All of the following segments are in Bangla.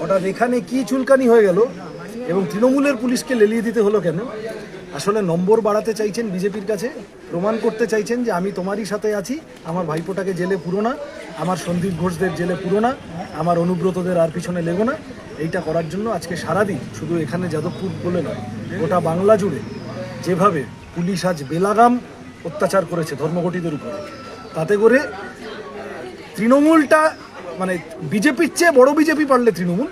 হঠাৎ এখানে কি চুলকানি হয়ে গেল এবং তৃণমূলের পুলিশকে লেলিয়ে দিতে হলো কেন? আসলে নম্বর বাড়াতে চাইছেন বিজেপির কাছে, প্রমাণ করতে চাইছেন যে আমি তোমারই সাথে আছি, আমার ভাইপোটাকে জেলে পুরো না, আমার সন্দীপ ঘোষদের জেলে পুরো না, আমার অনুব্রতদের আর পিছনে লেগো না। এইটা করার জন্য আজকে সারাদিন শুধু এখানে যাদবপুর বলে নয়, গোটা বাংলা জুড়ে যেভাবে পুলিশ আজ বেলাগাম অত্যাচার করেছে ধর্মঘটিদের উপরে, তাতে করে তৃণমূলটা মানে বিজেপির চেয়ে বড় বিজেপি পারলে তৃণমূল,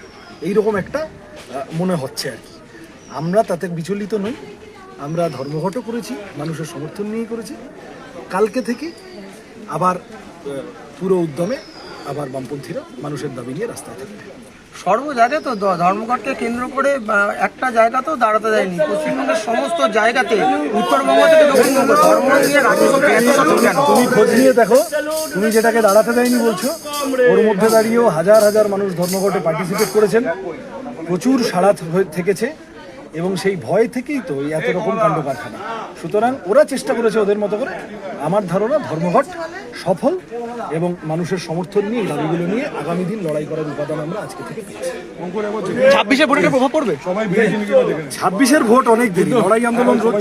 এইরকম একটা মনে হচ্ছে আর কি। আমরা তাতে বিচলিত নই। আমরা ধর্মঘটও করেছি, মানুষের সমর্থন নিয়ে করেছি। কালকে থেকে আবার পুরো উদ্যমে আবার বামপন্থীরা মানুষের দাবি নিয়ে রাস্তায় থাকবে সর্ব জায়গায় তো ধর্মঘটকে কেন্দ্র করে একটা জায়গাতেও দাঁড়াতে যায়নি পশ্চিমবঙ্গের সমস্ত জায়গাতে উত্তরবঙ্গ থেকে দক্ষিণবঙ্গ ধর্ম নিয়ে তুমি খোঁজ নিয়ে দেখো তুমি যেটাকে দাঁড়াতে দেয়নি বলছো ওর মধ্যে দাঁড়িয়েও হাজার হাজার মানুষ ধর্মঘটে পার্টিসিপেট করেছেন। প্রচুর সাড়া থেকেছে। এবং সেই ভয় থেকেই তো এই এত রকম কাণ্ড কারখানা সুতরাং ওরা চেষ্টা করেছে ওদের মতো করে। আমার ধারণা ধর্মঘট সফল এবং মানুষের সমর্থন নিয়ে দাবিগুলো নিয়ে আগামী দিন লড়াই করার উপাদান আমরা আজকে থেকে ছাব্বিশের ছাব্বিশে ভোটের প্রভাব পড়বে? ছাব্বিশের ভোট অনেক দেরি। লড়াই আন্দোলন রোজ